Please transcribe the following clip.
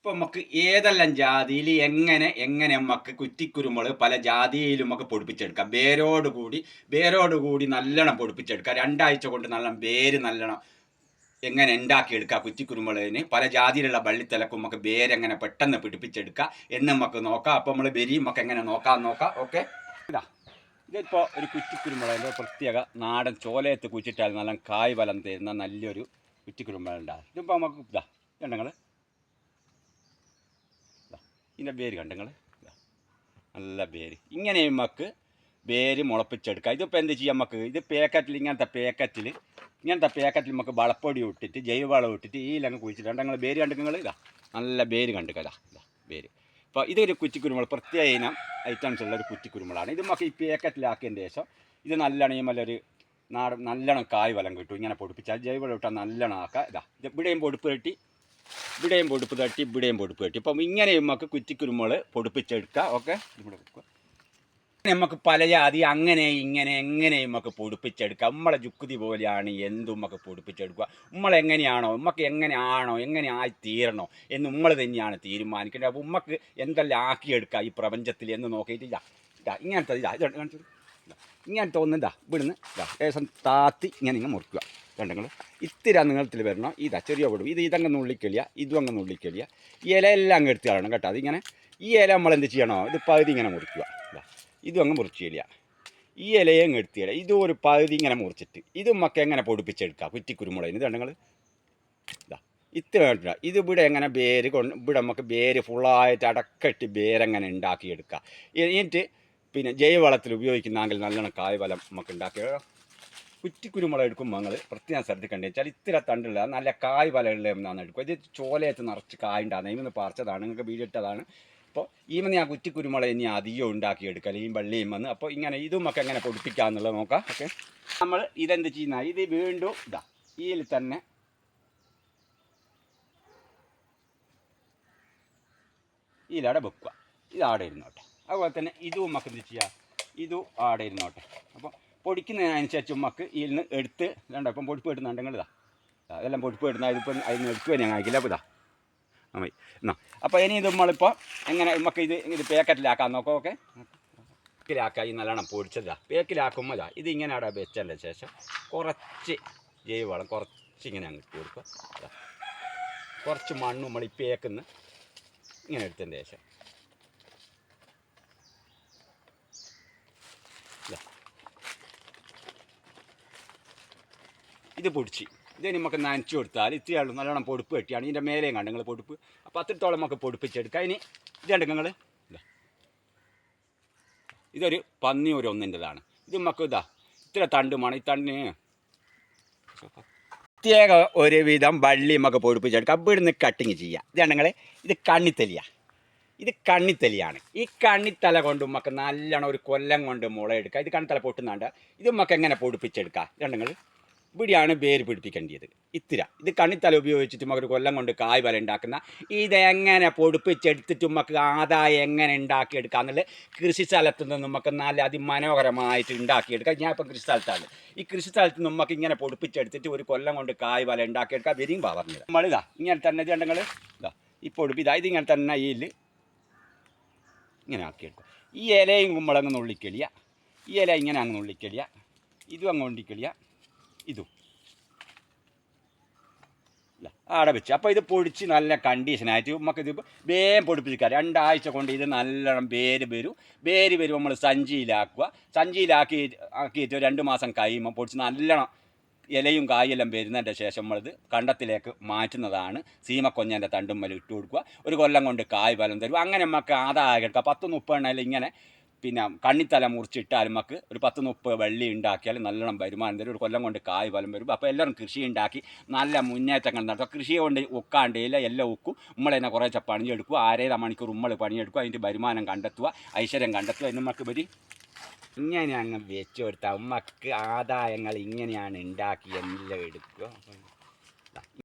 ഇപ്പൊ നമുക്ക് ഏതെല്ലാം ജാതിയിൽ എങ്ങനെ എങ്ങനെ നമുക്ക് കുറ്റിക്കുരുമുളക് പല ജാതിയിലും നമുക്ക് പൊടിപ്പിച്ചെടുക്കാം. വേരോട് കൂടി വേരോട് കൂടി നല്ലോണം പൊടിപ്പിച്ചെടുക്കാം. രണ്ടാഴ്ച കൊണ്ട് നല്ല വേര് നല്ലോണം എങ്ങനെ ഉണ്ടാക്കിയെടുക്കാം കുറ്റിക്കുരുമുളകിന്. പല ജാതിയിലുള്ള വള്ളിത്തിലക്കും നമുക്ക് വേരെങ്ങനെ പെട്ടെന്ന് പിടിപ്പിച്ചെടുക്കാം എന്ന് നമുക്ക് നോക്കാം. അപ്പോൾ നമ്മൾ ബെരി നമുക്ക് എങ്ങനെ നോക്കാം നോക്കാം. ഓക്കെ? ഇതാ ഇതിപ്പോൾ ഒരു കുറ്റിക്കുരുമുളകിന്റെ പ്രത്യേക നാടൻ ചോലയത്ത് കുച്ചിട്ടാൽ നല്ല കായ് ബലം തരുന്ന നല്ലൊരു കുറ്റിക്കുരുമുളകുണ്ടാകും. ഇതിപ്പോൾ നമുക്ക് ഇതാ കണ്ടങ്ങൾ ഇതിന്റെ വേര് കണ്ടങ്ങൾ നല്ല വേര് ഇങ്ങനെ നമുക്ക് വേര് മുളപ്പിച്ചെടുക്കാം. ഇതിപ്പോൾ എന്ത് ചെയ്യാം നമുക്ക് ഇത് പാക്കറ്റിൽ ഇങ്ങനത്തെ പാക്കറ്റിൽ ഇങ്ങനത്തെ പാക്കറ്റിൽ നമുക്ക് വളപ്പൊടി ഇട്ടിട്ട് ജൈവവളം ഇട്ടിട്ട് ഈ ലങ്ങ് കുഴിച്ചിട്ട്. ഞങ്ങൾ വേര് കണ്ടു നിങ്ങൾ ഇതാ. നല്ല വേര് കണ്ടു ഇതാ വേര് ഇപ്പോൾ ഇതൊരു കുറ്റിക്കുരുമുളക് പ്രത്യേക ഇനം ഐറ്റംസ് ഉള്ള ഒരു കുറ്റിക്കുരുമുളാണ് ഇത് നമുക്ക് ഈ പാക്കറ്റിലാക്കിയതിന് ശേഷം ഇത് നല്ലോണം നല്ലൊരു നാടൻ നല്ലോണം കായ് വലം കിട്ടും. ഇങ്ങനെ പൊടിപ്പിച്ചാൽ ജൈവവളം ഇട്ടാൽ നല്ലോണം ആക്കുക ഇതാ. ഇത് ഇവിടെയും പൊടിപ്പ് കെട്ടി ഇവിടെയും പൊടുപ്പ് തട്ടി ഇവിടെയും പൊടുപ്പ് തട്ടി. അപ്പം ഇങ്ങനെ നമുക്ക് കുറ്റിക്കുരുമുളക് പൊടിപ്പിച്ചെടുക്കുക ഓക്കെ? ഇവിടെ വെക്കുക. നമുക്ക് പല ജാതി അങ്ങനെ ഇങ്ങനെ എങ്ങനെ നമുക്ക് പൊടിപ്പിച്ചെടുക്കുക നമ്മളെ ജുക്കുതി പോലെയാണ് എന്തും നമുക്ക് പൊടിപ്പിച്ചെടുക്കുക. നമ്മൾ എങ്ങനെയാണോ ഉമ്മക്ക് എങ്ങനെയാണോ എങ്ങനെ ആയി തീരണോ എന്ന് നമ്മൾ തന്നെയാണ് തീരുമാനിക്കേണ്ടത്. അപ്പോൾ ഉമ്മക്ക് എന്തെല്ലാം ആക്കിയെടുക്കുക ഈ പ്രപഞ്ചത്തിൽ എന്ന് നോക്കിയിട്ട് ഇതാ ഇങ്ങനത്തെ ഇതാ. ഇങ്ങനത്തെ ഒന്നും ഇതാ ഇവിടുന്ന് ഇതാ ഏകദേശം താത്തി ഇങ്ങനെ ഇങ്ങനെ മുറിക്കുക. കണ്ടെങ്കിൽ ഇത്തിരി നീളത്തിൽ വരണം. ഇതാ ചെറിയ പൊടി. ഇത് ഇതങ്ങ് നുള്ളിക്കളിയ. ഇതും അങ്ങ് നുള്ളിക്കളിയ. ഈ ഇല എല്ലാം അങ്ങ് എടുത്ത് കളയണം കേട്ടോ. അതിങ്ങനെ ഈ ഇല നമ്മൾ എന്ത് ചെയ്യണോ? ഇത് പകുതി ഇങ്ങനെ മുറിക്കുക. ഇതാ അങ്ങ് മുറിച്ച് കളിയ. ഈ ഇലയെ അങ്ങ് എടുത്തില്ല ഇതും ഒരു പകുതി ഇങ്ങനെ മുറിച്ചിട്ട് ഇതും മക്ക എങ്ങനെ പൊടിപ്പിച്ചെടുക്കുക കുറ്റിക്കുരുമുളകിന് ഇത് കണ്ടെങ്കിൽ ഇതാ ഇത്ര വേണ്ട ഇത് ഇവിടെ എങ്ങനെ വേര് കൊണ്ട് ഇവിടെ നമുക്ക് വേര് ഫുള്ളായിട്ട് അടക്കട്ട് വേരെങ്ങനെ ഉണ്ടാക്കിയെടുക്കുക എന്നിട്ട് പിന്നെ ജൈവവളത്തിൽ ഉപയോഗിക്കുന്നെങ്കിൽ നല്ലോണം കായ് ഫലം നമുക്ക് ഉണ്ടാക്കി കുറ്റിക്കുരുമുളക് എടുക്കുമ്പോൾ നിങ്ങൾ പ്രത്യേകം ശ്രദ്ധിക്കേണ്ടത് വെച്ചാൽ ഇത്തിരി തണ്ടുള്ള നല്ല കായ് വലകളിൽ നിന്നാണ് എടുക്കും ഇത് ചോലയത്ത് നിറച്ച് കായ ഉണ്ടാകുന്നത് ഇന്ന് പറിച്ചതാണ് നിങ്ങൾക്ക് വീടിട്ടതാണ് അപ്പോൾ ഈ മന്ന് ഞാൻ കുറ്റിക്കുരുമുളക് ഇനി അധികം ഉണ്ടാക്കിയെടുക്കൽ ഈ വള്ളിയും വന്ന്. അപ്പോൾ ഇങ്ങനെ ഇതും ഒക്കെ എങ്ങനെ പൊടിപ്പിക്കാമെന്നുള്ളത് നോക്കാം. ഓക്കെ. നമ്മൾ ഇതെന്ത് ചെയ്യുന്ന ഇത് വീണ്ടും ഇതാ ഇതിൽ തന്നെ ഇതിലവിടെ വെക്കുക. ഇത് ആടെ ഇരുന്നോട്ടെ. അതുപോലെ തന്നെ ഇതും നമുക്ക് എന്ത് ചെയ്യുക ഇതും ആടെ ഇരുന്നോട്ടെ. അപ്പോൾ പൊടിക്കുന്നതിനനുസരിച്ച് നമുക്ക് ഇതിൽ നിന്ന് എടുത്ത് ഇതുണ്ടോ ഇപ്പം പൊടിപ്പ് ഇടുന്നുണ്ടെങ്കിൽ ഇതാ. ദാ അതെല്ലാം പൊടിപ്പ് ഇടുന്ന ഇതിപ്പം അതിൽ നിന്ന് എടുക്കുക ഞാൻ കാണിക്കില്ല അപ്പോൾ ഇതാ. മതി എന്നാ അപ്പോൾ ഇനി ഇത് നമ്മളിപ്പോൾ എങ്ങനെ നമുക്ക് ഇത് ഇത് പാക്കറ്റിലാക്കാൻ നോക്കാം ഓക്കെ? പേക്കിലാക്കുക ഈ നല്ലോണം പൊടിച്ചതാ പേക്കിലാക്കുമ്പോൾ ഇതാ ഇത് ഇങ്ങനെ അവിടെ വെച്ചതിന്റെ ശേഷം കുറച്ച് ജൈവവളം കുറച്ച് ഇങ്ങനെ അങ്ങ് ഇട്ട് കൊടുക്കുക. കുറച്ച് മണ്ണ് നമ്മൾ ഈ ഇങ്ങനെ എടുത്തതിന്റെ ശേഷം. ഇത് പൊടിച്ച്. ഇത് നമുക്ക് നനച്ചു കൊടുത്താൽ ഇത്തിരി നല്ലോണം പൊടിപ്പ് കെട്ടിയാണ്. ഇതിന്റെ മേലെയും കണ്ട് നിങ്ങൾ പൊടിപ്പ്. അപ്പോൾ അത്രത്തോളം നമുക്ക് പൊടിപ്പിച്ചെടുക്കാം. ഇനി ഇത് കണ്ട് നിങ്ങൾ? ഇതൊരു പന്നി ഒരു ഒന്നിന്റെതാണ്. ഇത് നമുക്ക് ഇതാ ഇത്ര തണ്ടുമാണ്. ഈ തണ്ണി പ്രത്യേക ഒരുവിധം വള്ളി നമുക്ക് പൊടിപ്പിച്ചെടുക്കാം. ഇവിടുന്ന് കട്ടിങ് ചെയ്യാം. ഇത് നിങ്ങൾ ഇത് കണ്ണിത്തലിയ. ഇത് കണ്ണിത്തലിയാണ്. ഈ കണ്ണിത്തല കൊണ്ട് നമുക്ക് നല്ലോണം ഒരു കൊല്ലം കൊണ്ട് മുളയെടുക്കുക ഇത് കണ്ണിത്തല പൊട്ടുന്നുണ്ട് ഇത് നമുക്ക് എങ്ങനെ പൊടിപ്പിച്ചെടുക്കാം? രണ്ടുങ്ങൾ ഇവിടെയാണ് വേര് പിടിപ്പിക്കേണ്ടത് ഇത്തിര. ഇത് കണ്ണിത്തല ഉപയോഗിച്ചിട്ട് നമുക്ക് കൊല്ലം കൊണ്ട് കായ് വല ഉണ്ടാക്കുന്ന ഇതെങ്ങനെ പൊടിപ്പിച്ചെടുത്തിട്ട് നമുക്ക് ആദായം എങ്ങനെ ഉണ്ടാക്കിയെടുക്കാം എന്നുള്ളത് കൃഷി സ്ഥലത്ത് നിന്ന് നമുക്ക് നല്ല അതിമനോഹരമായിട്ട് ഉണ്ടാക്കിയെടുക്കാം. ഞാൻ ഇപ്പം കൃഷി സ്ഥലത്താണ് ഈ കൃഷി സ്ഥലത്ത് നമുക്ക് ഇങ്ങനെ പൊടിപ്പിച്ചെടുത്തിട്ട് ഒരു കൊല്ലം കൊണ്ട് കായ് വല ഉണ്ടാക്കിയെടുക്കാം. വരിയും പറഞ്ഞത് നമ്മളിതാ ഇങ്ങനെ തന്നെ ഇത് കണ്ടെങ്കിൽ ഇതാ ഈ പൊടിപ്പ് ഇതാ ഇതിങ്ങനെ തന്നെ ഇതിൽ ഇങ്ങനെ ആക്കിയെടുക്കും. ഈ ഇലയും കുമ്പളങ്ങ് നുള്ളിക്കളിയ. ഈ ഇല ഇങ്ങനെ അങ്ങ് നുള്ളിക്കളിയ. ഇതും അങ്ങ് കൊണ്ടിക്കളിയ. ഇതും. അവിടെ വെച്ച്. അപ്പോൾ ഇത് പൊടിച്ച് നല്ല കണ്ടീഷനായിട്ട് നമുക്ക് ഇത് വേഗം പൊടിപ്പിച്ചിരിക്കുക രണ്ടാഴ്ച കൊണ്ട് ഇത് നല്ലോണം വേര് വരും. വേര് വരും നമ്മൾ സഞ്ചിയിലാക്കുക. സഞ്ചിയിലാക്കി ആക്കിയിട്ട് രണ്ട് മാസം കഴിയുമ്പോൾ പൊടിച്ച് നല്ലോണം ഇലയും കായെല്ലാം വരുന്നതിന്റെ ശേഷം നമ്മളിത് കണ്ടത്തിലേക്ക് മാറ്റുന്നതാണ്. സീമക്കൊഞ്ഞന്റെ തണ്ടുമ്മൽ ഇട്ട് കൊടുക്കുക. ഒരു കൊല്ലം കൊണ്ട് കായ് ഫലം തരും. അങ്ങനെ നമുക്ക് ആദായം കിടക്കുക പത്ത് മുപ്പെണ്ണയിൽ ഇങ്ങനെ പിന്നെ കണ്ണിത്തല മുറിച്ചിട്ട് നമുക്ക് ഒരു പത്ത് മുപ്പത് വെള്ളി ഉണ്ടാക്കിയാൽ നല്ലോണം വരുമാനം തരും ഒരു കൊല്ലം കൊണ്ട് കായ് ഫലം വരും. അപ്പോൾ എല്ലാവരും കൃഷി ഉണ്ടാക്കി നല്ല മുന്നേറ്റങ്ങൾ നടത്തുക കൃഷി കൊണ്ട് ഒക്കാണ്ടില്ല എല്ലാം ഉക്കും. നമ്മൾ തന്നെ കുറേശ്ശെ പണിയെടുക്കുക ആരേത മണിക്കൂർ ഉമ്മൾ പണിയെടുക്കുക അതിന്റെ വരുമാനം കണ്ടെത്തുക ഐശ്വര്യം കണ്ടെത്തുക എന്ന് നമുക്ക് വരി. ഇങ്ങനെ അങ്ങ് വെച്ചു കൊടുത്താൽ ഉമ്മക്ക് ആദായങ്ങൾ ഇങ്ങനെയാണ് ഉണ്ടാക്കി എല്ലാം എടുക്കുക.